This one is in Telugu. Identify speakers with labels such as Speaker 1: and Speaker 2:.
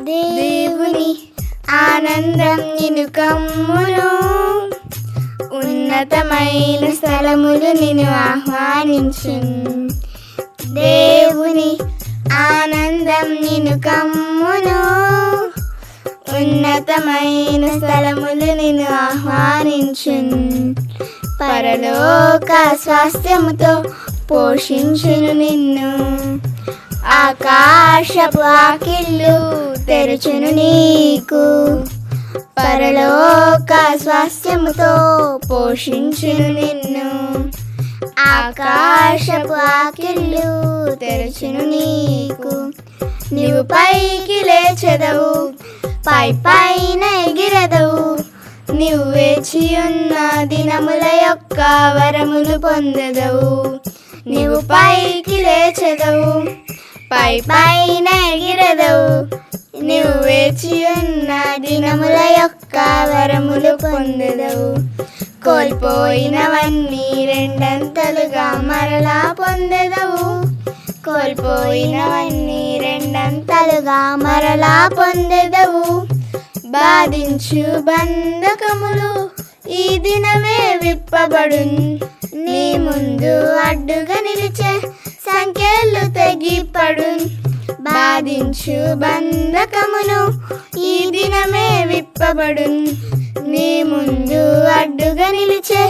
Speaker 1: దేవుని ఆనందం నిను కమ్మును. ఉన్నతమైన స్థలములు నిన్ను ఆహ్వానించు దేవుని ఆనందం నిను కమ్మును. ఉన్నతమైన స్థలములు నిన్ను ఆహ్వానించు పరలోక స్వాస్థ్యముతో పోషించును నిన్ను. ఆకాశపు ఆకిళ్ళు తెరచును నీకు. పరలోక స్వాస్థ్యముతో పోషించును నిన్ను. ఆకాశపు ఆకిళ్ళు తెరచును నీకు. నీవు పైకి లేచెదవు పై పైన ఎగిరదవు. నీవు వేచి ఉన్న దినముల యొక్క వరములు పొందెదవు. నీవు పైకి లేచెదవు పై పైన ఎగిరదవు. నీవు వేచి ఉన్న దినముల యొక్క వరములు పొందెదవు. కోల్పోయినవన్నీ రెండంతలుగా మరలా పొందదవు. కోల్పోయినవన్నీ రెండంతలుగా మరలా పొందదవు. బాధించు బంధకములు ఈ దినమే విప్పబడు నీ ముందు అడ్డుగా నిలిచే సంఖ్యలు తెగిపడున్. బాధించు బంధకమును ఈ దినమే విప్పబడున్. నీ ముందు అడ్డుగా నిలిచే